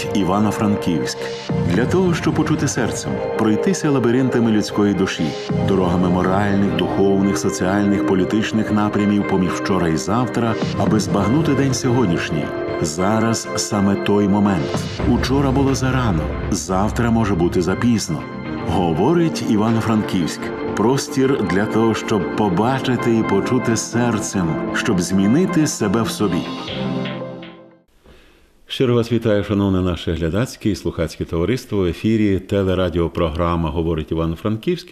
говорить Івано-Франківськ для того, щоб почути серцем, пройтися лабіринтами людської душі, дорогами моральних, духовних, соціальних, політичних напрямів поміж вчора і завтра, аби збагнути день сьогоднішній. Зараз саме той момент. Учора було зарано, завтра може бути запізно. Говорить Івано-Франківськ. Простір для того, щоб побачити і почути серцем, щоб змінити себе в собі. Щиро вас вітаю, шановне наше глядацьке і слухацьке товариство. В ефірі телерадіопрограма Говорить Івано-Франківськ.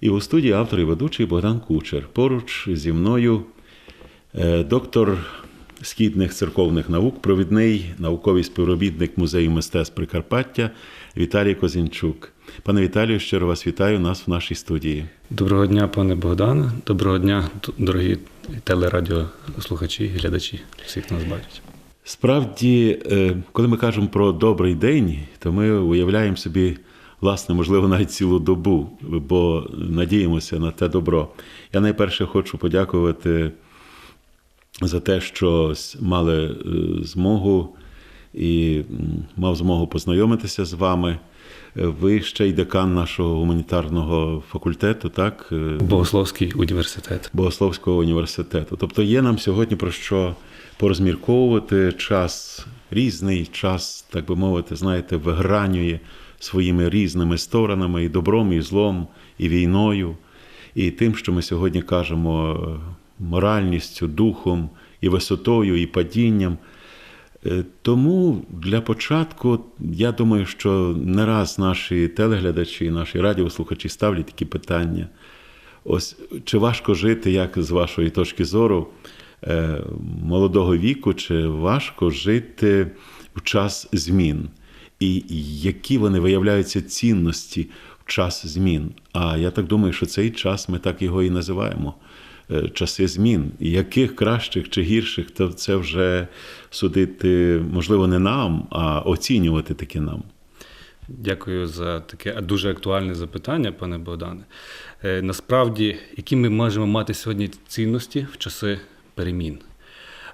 І у студії автор і ведучий Богдан Кучер. Поруч зі мною е, доктор східних церковних наук, провідний науковий співробітник музею мистецтв Прикарпаття Віталій Козінчук. Пане Віталію, щиро вас вітаю нас в нашій студії. Доброго дня, пане Богдане. Доброго дня, дорогі телерадіослухачі, глядачі, всіх нас бачать. Справді, е, коли ми кажемо про добрий день, то ми уявляємо собі, власне, можливо, навіть цілу добу, бо надіємося на те добро. Я найперше хочу подякувати за те, що мали е, змогу і мав змогу познайомитися з вами. Е, Ви ще й декан нашого гуманітарного факультету, так? Е, Богословський університет. Богословського університету. Тобто є нам сьогодні про що порозмірковувати час різний, час, так би мовити, знаєте, вигранює своїми різними сторонами і добром, і злом, і війною, і тим, що ми сьогодні кажемо е, моральністю, духом, і висотою, і падінням. Е, Тому для початку я думаю, що не раз наші телеглядачі, наші радіослухачі ставлять такі питання. Ось чи важко жити, як з вашої точки зору, е, молодого віку, чи важко жити в час змін? І які вони виявляються цінності в час змін? А я так думаю, що цей час ми так його і називаємо. Е, Часи змін, яких кращих чи гірших, то це вже судити можливо не нам, а оцінювати таки нам. Дякую за таке дуже актуальне запитання, пане Богдане. Е, Насправді, які ми можемо мати сьогодні цінності в часи перемін?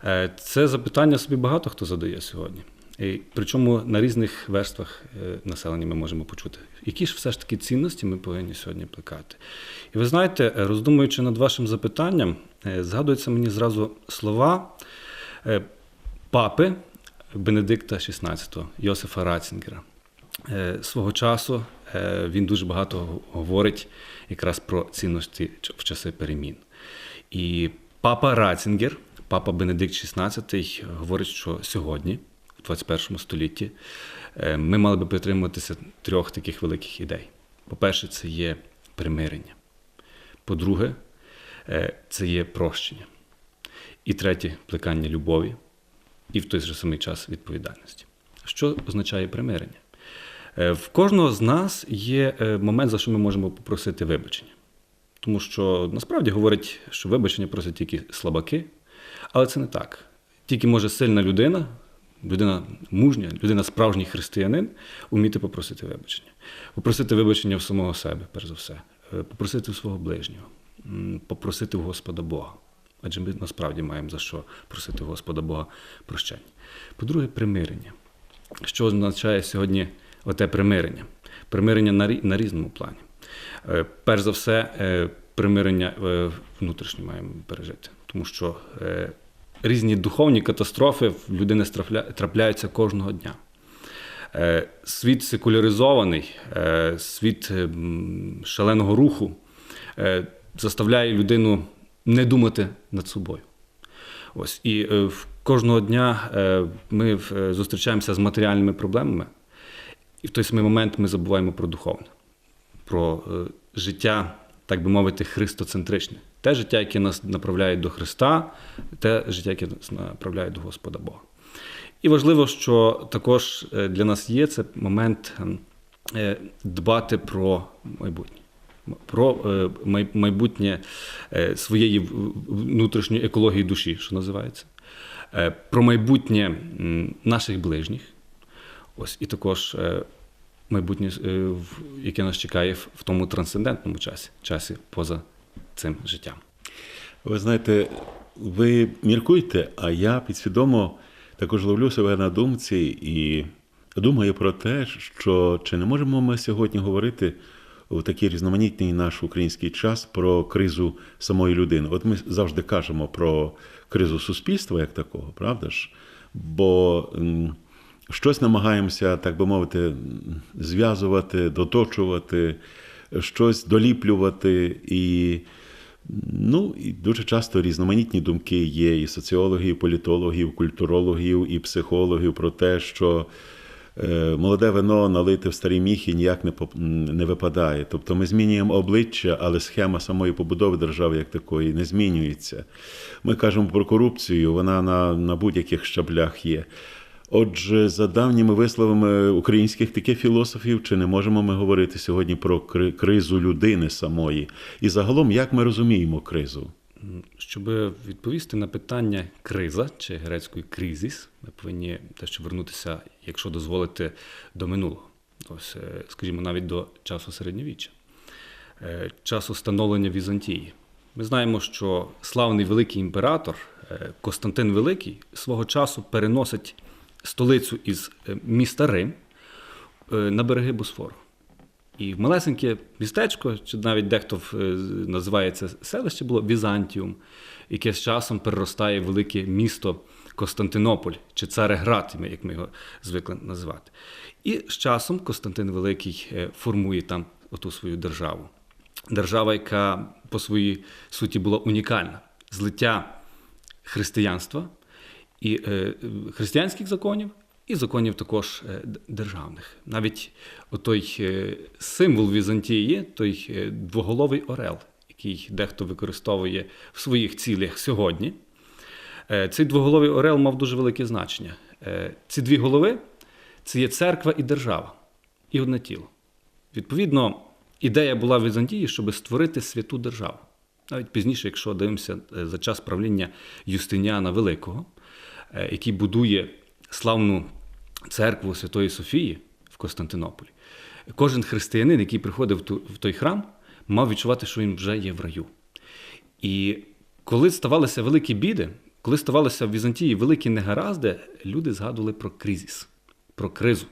Е, Це запитання собі багато хто задає сьогодні. І причому на різних верствах населення ми можемо почути, які ж все ж таки цінності ми повинні сьогодні плекати. І ви знаєте, е, роздумуючи над вашим запитанням, е, згадуються мені зразу слова е, папи Бенедикта XVI, Йосифа Рацінгера. Свого часу він дуже багато говорить якраз про цінності в часи перемін. І папа Рацінгер, папа Бенедикт XVI, говорить, що сьогодні, в 21 столітті, е, ми мали би притримуватися трьох таких великих ідей. По-перше, це є примирення. По-друге, е, це є прощення. І третє плекання любові, і в той же самий час відповідальності. Що означає примирення? Е, В кожного з нас є момент, за що ми можемо попросити вибачення. Тому що насправді говорять, що вибачення просять тільки слабаки, але це не так. Тільки може сильна людина, людина мужня, людина справжній християнин, вміти попросити вибачення. Попросити вибачення в самого себе, перш за все, Е, попросити в свого ближнього, попросити в Господа Бога. Адже ми насправді маємо за що просити в Господа Бога прощення. По-друге, примирення. Що означає сьогодні оте примирення? Примирення на, рі- на різному плані. Е, Перш за все, е, примирення внутрішнє маємо пережити, тому що різні духовні катастрофи в людини трапляються кожного дня. Е, Світ секуляризований, е, світ е, шаленого руху е, заставляє людину не думати над собою. Ось і кожного дня ми зустрічаємося з матеріальними проблемами, і в той самий момент ми забуваємо про духовне, про життя, так би мовити, христоцентричне. Те життя, яке нас направляє до Христа, те життя, яке нас направляє до Господа Бога. І важливо, що також е, для нас є це момент е, дбати про майбутнє. Про е, майбутнє своєї внутрішньої екології душі, що називається, про майбутнє наших ближніх, ось і також майбутнє, яке нас чекає в тому трансцендентному часі, часі поза цим життям. Ви знаєте, ви міркуйте, а я підсвідомо також ловлю себе на думці і думаю про те, що чи не можемо ми сьогодні говорити у такий різноманітний наш український час про кризу самої людини. От ми завжди кажемо про кризу суспільства як такого, правда ж? Бо щось намагаємося, так би мовити, зв'язувати, доточувати, щось доліплювати і. Ну, і дуже часто різноманітні думки є і соціологів, і політологів, і культурологів, і психологів про те, що е, молоде вино налите в старі міхи ніяк не, поп- не випадає. Тобто ми змінюємо обличчя, але схема самої побудови держави як такої не змінюється. Ми кажемо про корупцію, вона на, на будь-яких щаблях є. Отже, за давніми висловами українських таких філософів, чи не можемо ми говорити сьогодні про кризу людини самої? І загалом, як ми розуміємо кризу? Щоб відповісти на питання криза чи грецької кризіс, ми повинні дещо вернутися, якщо дозволити, до минулого. Ось, е, скажімо, навіть до часу середньовіччя, е, часу становлення Візантії. Ми знаємо, що славний великий імператор е, Константин Великий свого часу переносить столицю із е, міста Рим е, на береги Босфору. І в малесеньке містечко, чи навіть дехто е, називає це селище, було Візантіум, яке з часом переростає в велике місто Константинополь чи Цареград, як ми його звикли називати. І з часом Константин Великий формує там оту свою державу. Держава, яка по своїй суті була унікальна. Злиття християнства і е, християнських законів, і законів також е, державних. Навіть отой е, символ Візантії, той двоголовий орел, який дехто використовує в своїх цілях сьогодні. Цей двоголовий орел мав дуже велике значення. Ці дві голови це є церква і держава, і одне тіло. Відповідно, ідея була в Візантії, щоб створити святу державу. Навіть пізніше, якщо дивимося за час правління Юстиніана Великого, який будує славну церкву Святої Софії в Константинополі, кожен християнин, який приходив в той храм, мав відчувати, що він вже є в раю. І коли ставалися великі біди, коли ставалися в Візантії великі негаразди, люди згадували про кризіс, про кризу.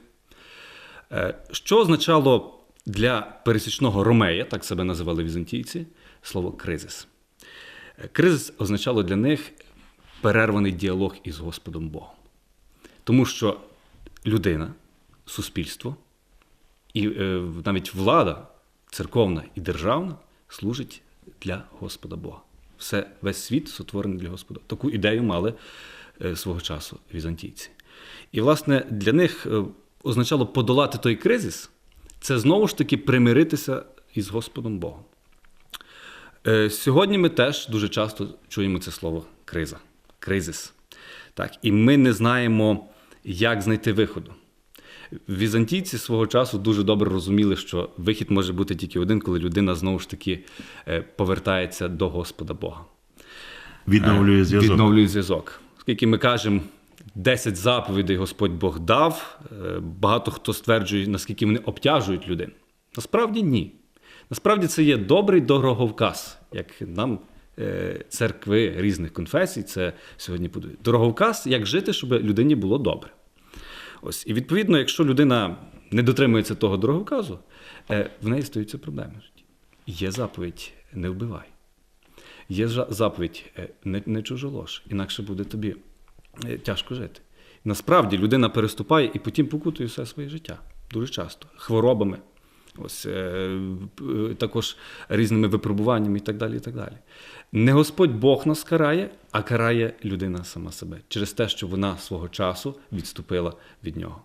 Е, Що означало для пересічного ромея, так себе називали візантійці, слово кризис? Е, Кризис означало для них перерваний діалог із Господом Богом. Тому що людина, суспільство і е, навіть влада церковна і державна служить для Господа Бога. Все, весь світ сотворений для Господа. Таку ідею мали е, свого часу візантійці. І, власне, для них е, означало подолати той кризис, це знову ж таки примиритися із Господом Богом. Е, Сьогодні ми теж дуже часто чуємо це слово криза, кризис. Так, і ми не знаємо, як знайти виходу. Візантійці свого часу дуже добре розуміли, що вихід може бути тільки один, коли людина знову ж таки е, повертається до Господа Бога. Відновлює зв'язок. Відновлює зв'язок. Оскільки ми кажемо, 10 заповідей Господь Бог дав, е, багато хто стверджує, наскільки вони обтяжують людину. Насправді ні. Насправді це є добрий дороговказ, як нам е, церкви різних конфесій це сьогодні подають. Дороговказ, як жити, щоб людині було добре. Ось, і відповідно, якщо людина не дотримується того дороговказу, е, в неї стаються проблеми. Є заповідь не вбивай. Є заповідь е, не, не чужолож, інакше буде тобі е, тяжко жити. Насправді людина переступає і потім покутує все своє життя дуже часто хворобами, ось е, також різними випробуваннями і так далі. і так далі. Не Господь Бог нас карає, а карає людина сама себе через те, що вона свого часу відступила від нього.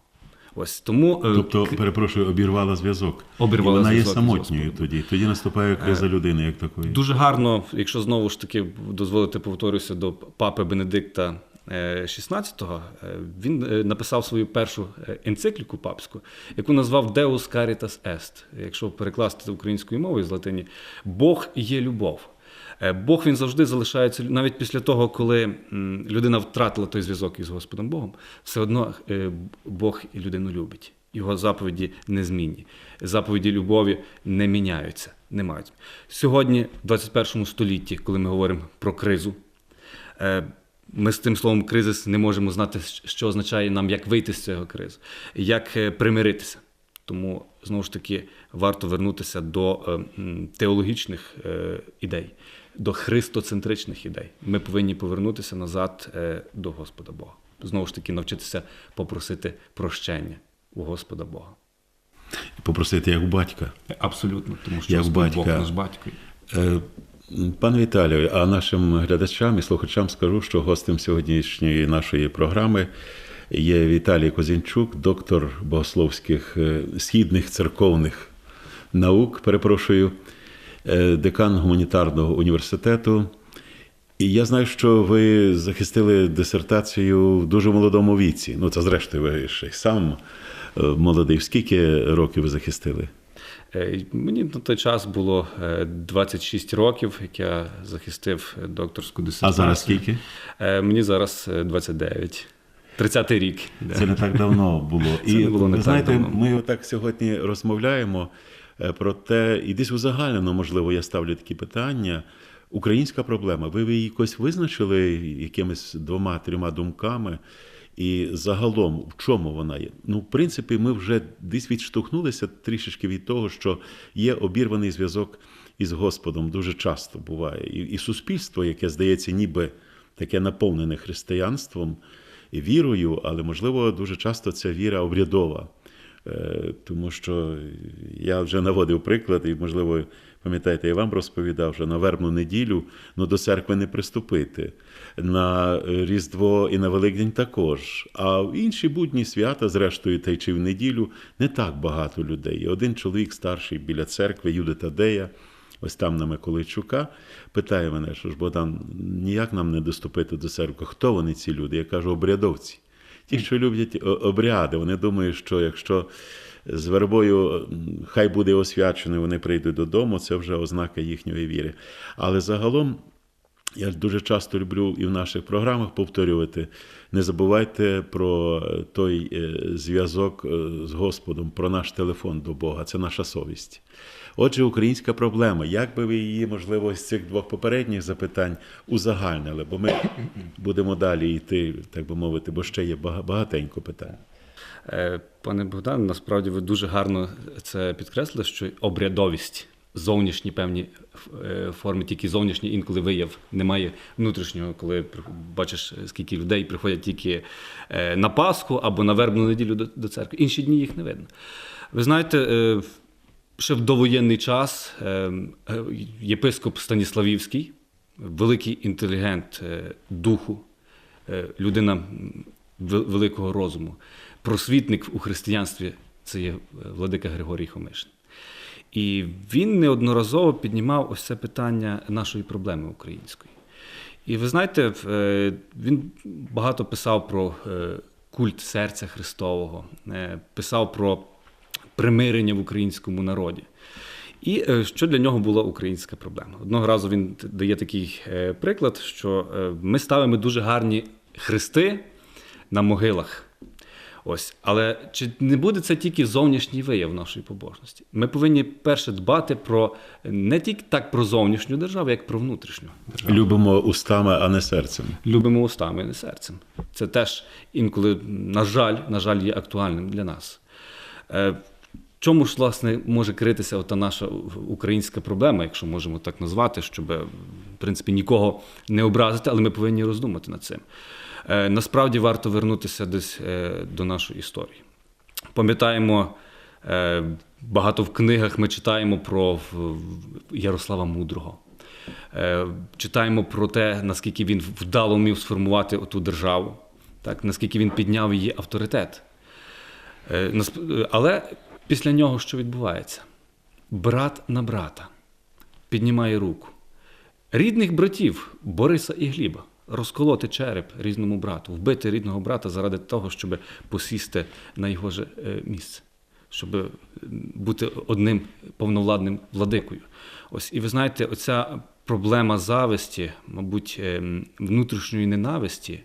Ось тому е, Тобто, перепрошую, обірвала зв'язок. Обірвала І вона є зв'язок із самотньою тоді. Тоді наступає криза людини як такої. Дуже гарно, якщо знову ж таки дозволити повторюся до папи Бенедикта е, XVI, е, він е, написав свою першу е, енцикліку папську, яку назвав Deus Caritas Est. Якщо перекласти українською мовою з латині, Бог є любов. Бог він завжди залишається навіть після того, коли людина втратила той зв'язок із Господом Богом, все одно Бог людину любить. Його заповіді незмінні. Заповіді любові не міняються, не мають. Сьогодні, в 21 столітті, коли ми говоримо про кризу, Ми з тим словом кризис не можемо знати, що означає нам, як вийти з цього кризу, як е, примиритися. Тому знову ж таки варто вернутися до е, теологічних е, ідей, до христоцентричних ідей. Ми повинні повернутися назад до Господа Бога. Знову ж таки, навчитися попросити прощення у Господа Бога. І попросити як у батька. Абсолютно, тому що Як Господь батька. Бог наш батько. Пане Віталію, а нашим глядачам і слухачам скажу, що гостем сьогоднішньої нашої програми є Віталій Козінчук, доктор богословських е, східних церковних наук, перепрошую, е, декан гуманітарного університету. І я знаю, що ви захистили дисертацію в дуже молодому віці. Ну, це зрештою, ви ще й сам е, молодий. Скільки років ви захистили? Е, Мені на той час було е, 26 років, як я захистив е, докторську А зараз скільки? Е, Мені зараз е, 29. 30-й рік. Це не так давно було. Це і було ви знаєте, давно. ми отак сьогодні розмовляємо е, про те, і десь узагальнено, можливо, я ставлю такі питання. Українська проблема. Ви її якось визначили якимись двома-трьома думками? І загалом, в чому вона є? Ну, в принципі, ми вже десь відштовхнулися трішечки від того, що є обірваний зв'язок із Господом. Дуже часто буває. І, і суспільство, яке здається, ніби таке наповнене християнством і вірою, але можливо дуже часто ця віра обрядова. Е, Тому що я вже наводив приклад, і, можливо, пам'ятаєте, я вам розповідав, що на вербну неділю ну, до церкви не приступити, на е, Різдво і на Великдень також. А в інші будні свята, зрештою, та й чи в неділю, не так багато людей. Один чоловік старший біля церкви, Юди Тадея, ось там на Миколайчука, питає мене, що ж Богдан, ніяк нам не доступити до церкви. Хто вони ці люди? Я кажу, обрядовці. Ті, що люблять обряди, вони думають, що якщо з вербою хай буде освячено, вони прийдуть додому, це вже ознака їхньої віри. Але загалом я дуже часто люблю і в наших програмах повторювати: не забувайте про той е, зв'язок е, з Господом, про наш телефон до Бога. Це наша совість. Отже, українська проблема. Як би ви її, можливо, з цих двох попередніх запитань узагальнили? Бо ми будемо далі йти, так би мовити, бо ще є багатенько питань. Е, Пане Богдан, насправді ви дуже гарно це підкреслили, що обрядовість, зовнішні певні е, форми, тільки зовнішні, інколи вияв немає внутрішнього, коли бачиш, скільки людей приходять тільки е, на Пасху або на вербну неділю до, церкви. Інші дні їх не видно. Ви знаєте, ще в довоєнний час єпископ Станіславівський, великий інтелігент духу, людина великого розуму, просвітник у християнстві це є е, владика Григорій Хомишин. І він неодноразово піднімав ось це питання нашої проблеми української. І ви знаєте, е, він багато писав про е, культ серця Христового, писав про примирення в українському народі. І що для нього була українська проблема? Одного разу він дає такий приклад, що ми ставимо дуже гарні хрести на могилах. Ось, але чи не буде це тільки зовнішній вияв нашої побожності? Ми повинні перше дбати про не тільки так про зовнішню державу, як про внутрішню державу. Любимо устами, а не серцем. Любимо устами, а не серцем. Це теж інколи, на жаль, на жаль, є актуальним для нас. Е, чому ж, власне, може критися ота наша українська проблема, якщо можемо так назвати, щоб, в принципі, нікого не образити, але ми повинні роздумати над цим. Е, насправді варто вернутися десь е, до нашої історії. Пам'ятаємо, е, багато в книгах ми читаємо про Ярослава Мудрого. Читаємо про те, наскільки він вдало вмів сформувати оту державу, так, наскільки він підняв її авторитет. Але після нього що відбувається? Брат на брата піднімає руку. Рідних братів Бориса і Гліба розколоти череп різному брату, вбити рідного брата заради того, щоб посісти на його же е, місце, щоб бути одним повновладним владикою. Ось, і ви знаєте, оця проблема зависті, мабуть, е, внутрішньої ненависті,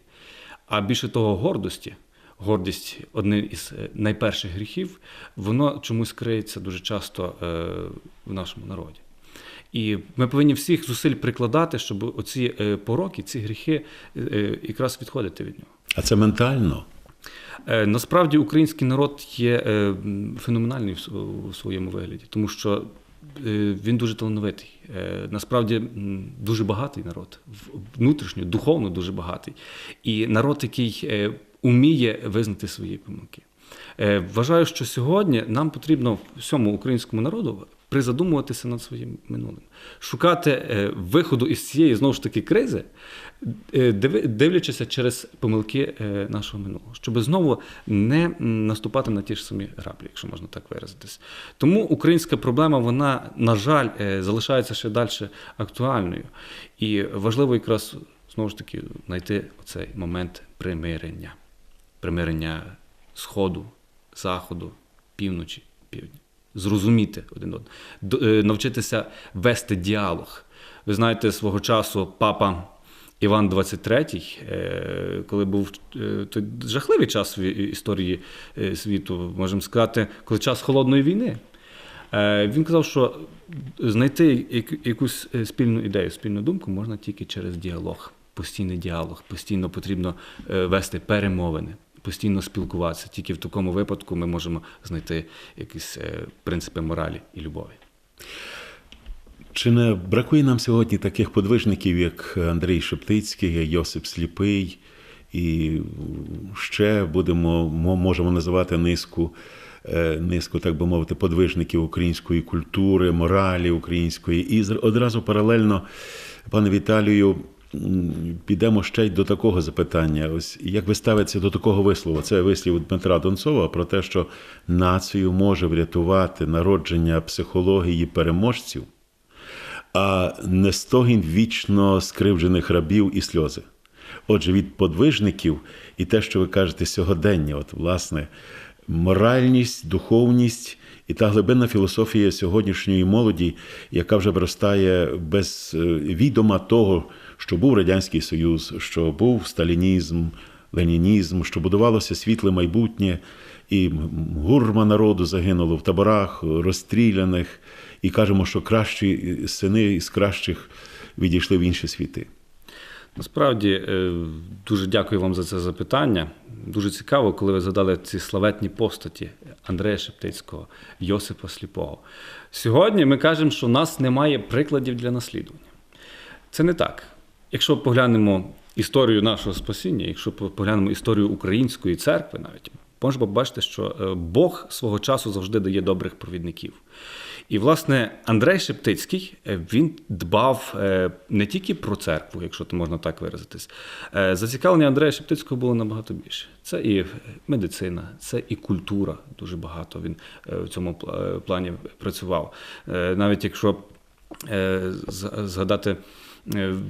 а більше того, гордості. Гордість один із е, найперших гріхів, воно чомусь криється дуже часто в нашому народі. І ми повинні всіх зусиль прикладати, щоб оці е, пороки, ці гріхи е, якраз відходити від нього. А це ментально. Е, Насправді український народ є е, феноменальний в у своєму вигляді, тому що е, він дуже талановитий. Е, Насправді дуже багатий народ, внутрішньо, духовно дуже багатий. І народ, який е, уміє визнати свої помилки. Е, Вважаю, що сьогодні нам потрібно всьому українському народу призадумуватися над своїм минулим, шукати е, виходу із цієї знову ж таки кризи, е, дивлячися через помилки е, нашого минулого, щоб знову не наступати на ті ж самі граблі, якщо можна так виразитись. Тому українська проблема, вона, на жаль, залишається ще далі актуальною. І важливо якраз знову ж таки знайти цей момент примирення, примирення сходу, заходу, півночі, півдня. Зрозуміти один одного, е, навчитися вести діалог. Ви знаєте, свого часу папа Іван XXIII, е, коли був е, той жахливий час в історії світу, можемо сказати, коли час холодної війни. Він казав, що знайти яку- якусь спільну ідею, спільну думку можна тільки через діалог, постійний діалог. Постійно потрібно вести перемовини, постійно спілкуватися. Тільки в такому випадку ми можемо знайти якісь е, принципи моралі і любові. Чи не бракує нам сьогодні таких подвижників, як Андрій Шептицький, Йосип Сліпий, і ще будемо мо- можемо називати низку, е, низку, так би мовити, подвижників української культури, моралі української. І одразу паралельно, пане Віталію, підемо ще й до такого запитання. Ось як ви ставитеся до такого вислову? Це вислів Дмитра Донцова про те, що націю може врятувати народження психології переможців а не стогін вічно скривджених рабів і сльози. Отже, від подвижників і те, що ви кажете сьогодення, от, власне, моральність, духовність і та глибинна філософія сьогоднішньої молоді, яка вже виростає без е, відома того, що був Радянський Союз, що був сталінізм, ленінізм, що будувалося світле майбутнє, і гурма народу загинуло в таборах, розстріляних, і кажемо, що кращі сини з кращих відійшли в інші світи. Насправді е, дуже дякую вам за це запитання. Дуже цікаво, коли ви задали ці славетні постаті Андрея Шептицького, Йосипа Сліпого. Сьогодні ми кажемо, що у нас немає прикладів для наслідування. Це не так. Якщо поглянемо історію нашого спасіння, якщо поглянемо історію української церкви, навіть можна побачити, що е, Бог свого часу завжди дає добрих провідників. І, власне, Андрей Шептицький е, він дбав е, не тільки про церкву, якщо то можна так виразитись. Зацікавлення Андрея Шептицького було набагато більше. Це і медицина, це і культура. Дуже багато він в цьому плані працював. Навіть якщо згадати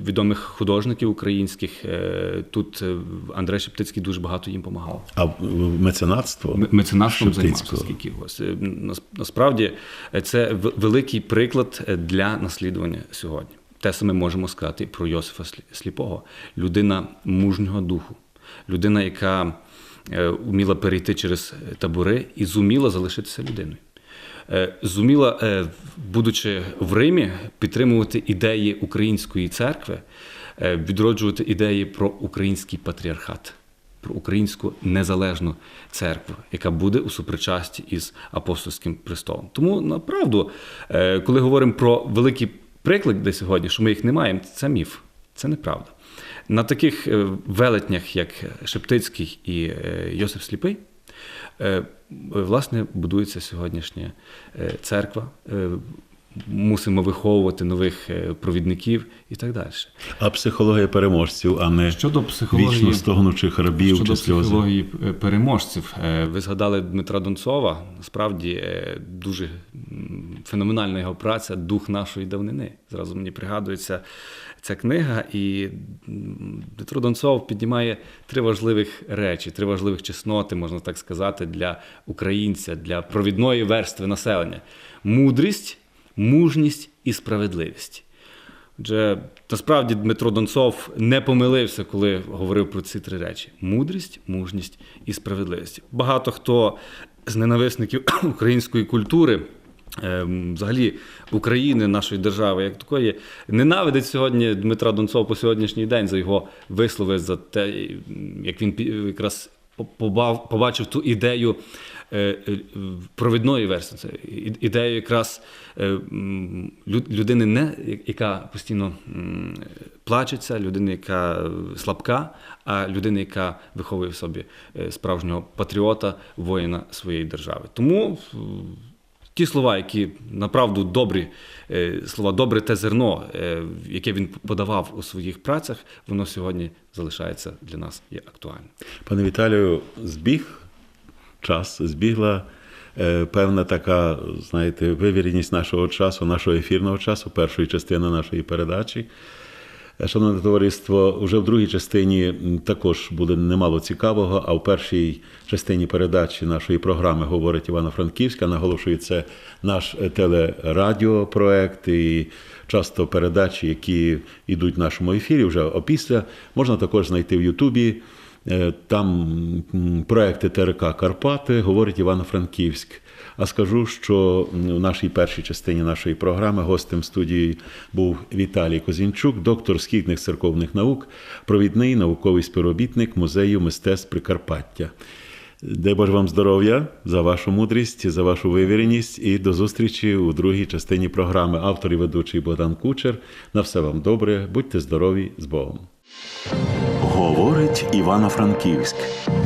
відомих художників українських, е, тут е, Андрей Шептицький дуже багато їм допомагав. А меценатство Меценатством займався скільки ось. Е, Насправді е, це великий приклад е, для наслідування сьогодні. Те саме можемо сказати про Йосифа Сліпого. Людина мужнього духу, людина, яка е, вміла перейти через е, табори і зуміла залишитися людиною. Е, Зуміла, е, будучи в Римі, підтримувати ідеї української церкви, е, відроджувати ідеї про український патріархат про українську незалежну церкву, яка буде у супричасті із апостольським престолом. Тому направду, коли говоримо про великі приклади сьогодні, що ми їх не маємо, це міф, це неправда. На таких велетнях, як Шептицький і Йосип Сліпий, власне будується сьогоднішня е, церква. Е, Мусимо виховувати нових е, провідників і так далі. а психологія переможців, а не Щодо психології- вічно стогнучих рабів Щодо чи сльози. психології е, переможців, е, ви згадали Дмитра Донцова. Насправді е, дуже феноменальна його праця Дух нашої давнини. Зразу мені пригадується ця книга, і Дмитро Донцов піднімає три важливих речі, три важливих чесноти, можна так сказати, для українця, для провідної верстви населення: мудрість, мужність і справедливість. Отже, насправді Дмитро Донцов не помилився, коли говорив про ці три речі: мудрість, мужність і справедливість. Багато хто з ненависників української культури взагалі України, нашої держави, як такої, ненавидить сьогодні Дмитра Донцова по сьогоднішній день за його вислови, за те, як він якраз побачив ту ідею е, е, провідної версії. Це ідею якраз е, людини, не яка постійно плачеться, людини, яка слабка, а людини, яка виховує в собі е, справжнього патріота, воїна своєї держави. Тому ті слова, які направду добрі, е, слова добре те зерно, е, яке він подавав у своїх працях, воно сьогодні залишається для нас є актуальним. Пане Віталію, збіг час, збігла е, певна така, знаєте, вивіреність нашого часу, нашого ефірного часу, першої частини нашої передачі. Е, Шановне товариство, вже в другій частині також буде немало цікавого, а в першій частині передачі нашої програми говорить Івано-Франківська. Наголошую, це наш е, телерадіопроект і часто передачі, які йдуть в нашому ефірі вже опісля. Можна також знайти в Ютубі. Е, Там проекти ТРК Карпати говорить Івано-Франківськ. А скажу, що в нашій першій частині нашої програми гостем студії був Віталій Козінчук, доктор східних церковних наук, провідний науковий співробітник музею мистецтв Прикарпаття. Дай Боже вам здоров'я за вашу мудрість, за вашу вивіреність і до зустрічі у другій частині програми. Автор і ведучий Богдан Кучер. На все вам добре, будьте здорові з Богом. Говорить Івано-Франківськ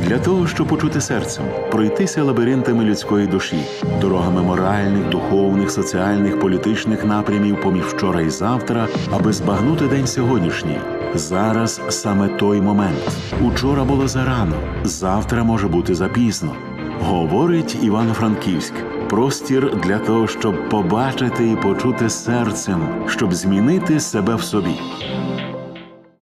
для того, щоб почути серцем, пройтися лабіринтами людської душі, дорогами моральних, духовних, соціальних, політичних напрямів поміж вчора і завтра, аби збагнути день сьогоднішній. Зараз саме той момент. Учора було зарано, завтра може бути запізно. Говорить Івано-Франківськ. Простір для того, щоб побачити і почути серцем, щоб змінити себе в собі.